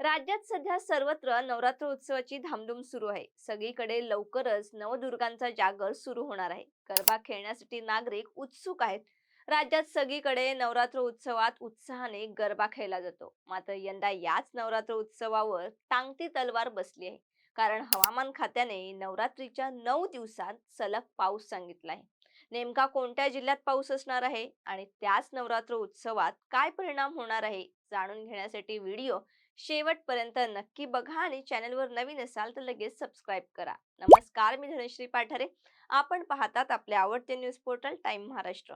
राज्यात सध्या सर्वत्र नवरात्र उत्सवाची धामधूम सुरू आहे. सगळीकडे लवकरच नवदुर्गांचा जागर सुरू होणार आहे. गरबा खेळण्यासाठी नागरिक उत्सुक आहेत. राज्यात सगळीकडे नवरात्र उत्सवात उत्साहाने गरबा खेळला जातो. मात्र यंदा याच नवरात्र उत्सवावर टांगती तलवार बसली आहे. कारण हवामान खात्याने नवरात्रीच्या नऊ दिवसात सलग पाऊस सांगितला आहे. नेमका कोणत्या जिल्ह्यात पाऊस असणार आहे? आणि त्याच नवरात्र उत्सवात काय परिणाम होणार आहे? जाणून घेण्यासाठी व्हिडिओ शेवटपर्यंत नक्की बघा आणि चॅनलवर नवीन असाल तर लगेच सबस्क्राईब करा. नमस्कार मी धनश्री पाठारे. आपण पाहतात आपले आवडते न्यूज पोर्टल टाइम महाराष्ट्र.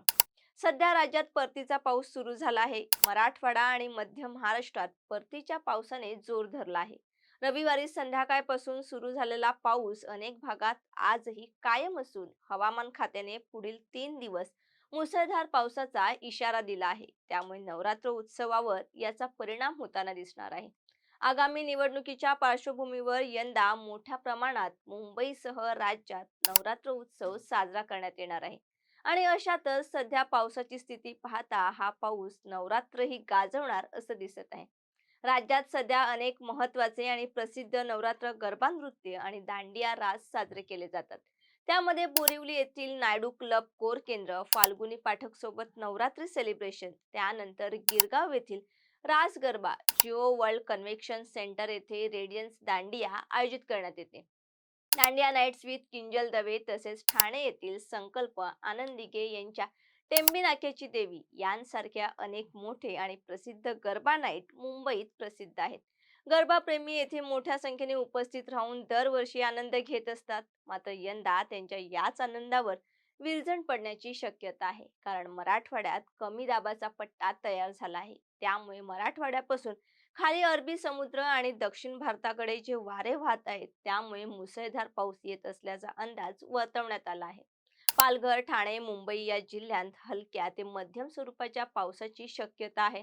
सध्या राज्यात परतीचा पाऊस सुरू झाला आहे. मराठवाडा आणि मध्य महाराष्ट्रात परतीच्या पावसाने जोर धरला आहे. रविवारी संध्याकाळपासून सुरू झालेला पाऊस अनेक भागात आजही कायम असून हवामान खात्याने पुढील तीन दिवस मुसळधार पावसाचा इशारा दिला आहे. त्यामुळे नवरात्र उत्सवावर याचा परिणाम होताना दिसणार आहे. आगामी निवडणुकीच्या पार्श्वभूमीवर यंदा मोठ्या प्रमाणात मुंबईसह राज्यात नवरात्र उत्सव साजरा करण्यात येणार आहे. आणि अशातच सध्या पावसाची स्थिती पाहता हा पाऊस नवरात्रही गाजवणार असं दिसत आहे. राज्यात सध्या अनेक महत्त्वाचे आणि प्रसिद्ध नवरात्र गरबा नृत्य आणि दांडिया रास साजरे केले जातात. त्यामध्ये बोरिवली येथील नायडू क्लब कोर केंद्र फाल्गुनी पाठक सोबत नवरात्री सेलिब्रेशन त्यानंतर गिरगाव येथील raas garba Jio world convention centre येथे रेडियन्स दांडिया आयोजित करण्यात येते. दांडिया नाईट्स विथ किंजल दवे तसेच ठाणे येथील संकल्प आनंदिगे यांच्या टेंबी नाक्याची देवी यांसारख्या अनेक मोठे आणि प्रसिद्ध गरबा नाईट मुंबईत प्रसिद्ध आहेत. गरबाप्रेमी येथे मोठ्या संख्येने उपस्थित राहून दरवर्षी आनंद घेत असतात. मात्र यंदा त्यांच्या याच आनंदावर विरजण पडण्याची शक्यता आहे. कारण मराठवाड्यात कमी दाबाचा पट्टा तयार झाला आहे. त्यामुळे मराठवाड्यापासून खाली अरबी समुद्र आणि दक्षिण भारताकडे जे वारे वाहत आहेत त्यामुळे मुसळधार पाऊस येत असल्याचा अंदाज वर्तवण्यात आला आहे. पालघर ठाणे मुंबई या जिल्ह्यात हलक्या ते मध्यम स्वरूपाच्या पावसाची शक्यता आहे.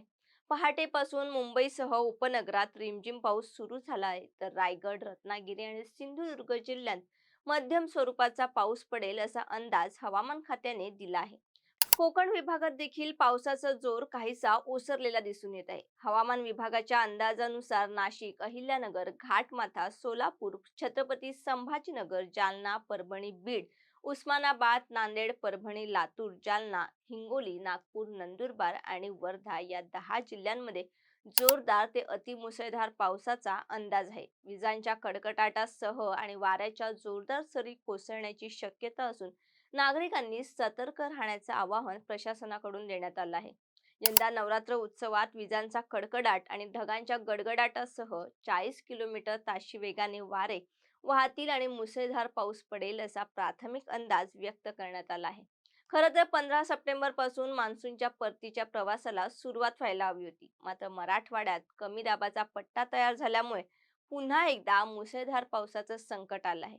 पहाटेपासून मुंबईसह उपनगरात रिमझिम पाऊस सुरू झाला आहे. तर रायगड रत्नागिरी आणि सिंधुदुर्ग जिल्ह्यात मध्यम स्वरूपाचा पाऊस पडेल असा अंदाज हवामान खात्याने दिला आहे. कोकण विभागात देखील पावसाचा जोर काहीसा ओसरलेला दिसून येत आहे. हवामान विभागाच्या अंदाजानुसार नाशिक अहिल्यानगर घाटमाथा सोलापूर छत्रपती संभाजीनगर जालना परभणी बीड उस्मानाबाद नांदेड परभणी लातूर जालना हिंगोली नागपूर नंदुरबार आणि वर्धा या दहा जिल्ह्यांमध्ये जोरदार ते अतिमुसळधार पावसाचा अंदाज आहे. विजांच्या कडकडाटासह आणि वाऱ्याच्या जोरदार सरी कोसळण्याची शक्यता असून नागरिकांनी सतर्क राहण्याचे आवाहन प्रशासनाकडून देण्यात आलं आहे. यंदा नवरात्र उत्सवात विजांचा कडकडाट आणि ढगांच्या गडगडाटासह चाळीस किलोमीटर ताशी वेगाने वारे वाहतील आणि मुसळधार पाऊस पडेल असा प्राथमिक अंदाज व्यक्त करण्यात आला आहे. खरं तर पंधरा सप्टेंबरपासून मान्सूनच्या परतीच्या प्रवासाला सुरुवात व्हायला हवी होती. मात्र मराठवाड्यात कमी दाबाचा पट्टा तयार झाल्यामुळे पुन्हा एकदा मुसळधार पावसाचं संकट आलं आहे.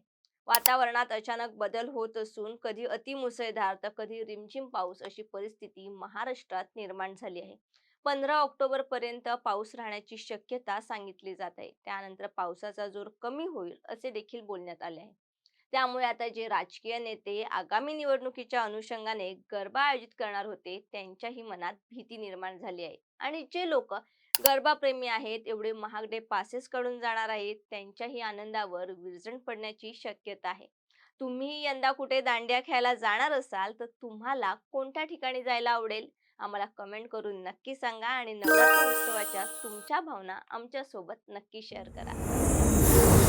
वातावरणात अचानक बदल होत असून कधी अतिमुसळधार तर कधी रिमझिम पाऊस अशी परिस्थिती महाराष्ट्रात निर्माण झाली आहे. पंधरा ऑक्टोबर पर्यंत पाऊस राहण्याची शक्यता सांगितली जात आहे. त्यानंतर पावसाचा जोर कमी होईल असे देखील बोलण्यात आले आहे. त्यामुळे आता जे राजकीय नेते आगामी निवडणुकीच्या अनुषंगाने गरबा आयोजित करणार होते त्यांच्याही मनात भीती निर्माण झाली आहे. आणि जे लोक गरबाप्रेमी आहेत एवढे महागडे पासेस कडून जाणार आहेत त्यांच्याही आनंदावर विरजण पडण्याची शक्यता आहे. तुम्ही यंदा कुठे दांड्या खेळायला जाणार असाल तर तुम्हाला कोणत्या ठिकाणी जायला आवडेल? आम्हाला कमेंट करून नक्की सांगा आणि नवरात्र उत्सवाच्या तुमच्या भावना आमच्यासोबत नक्की शेअर करा.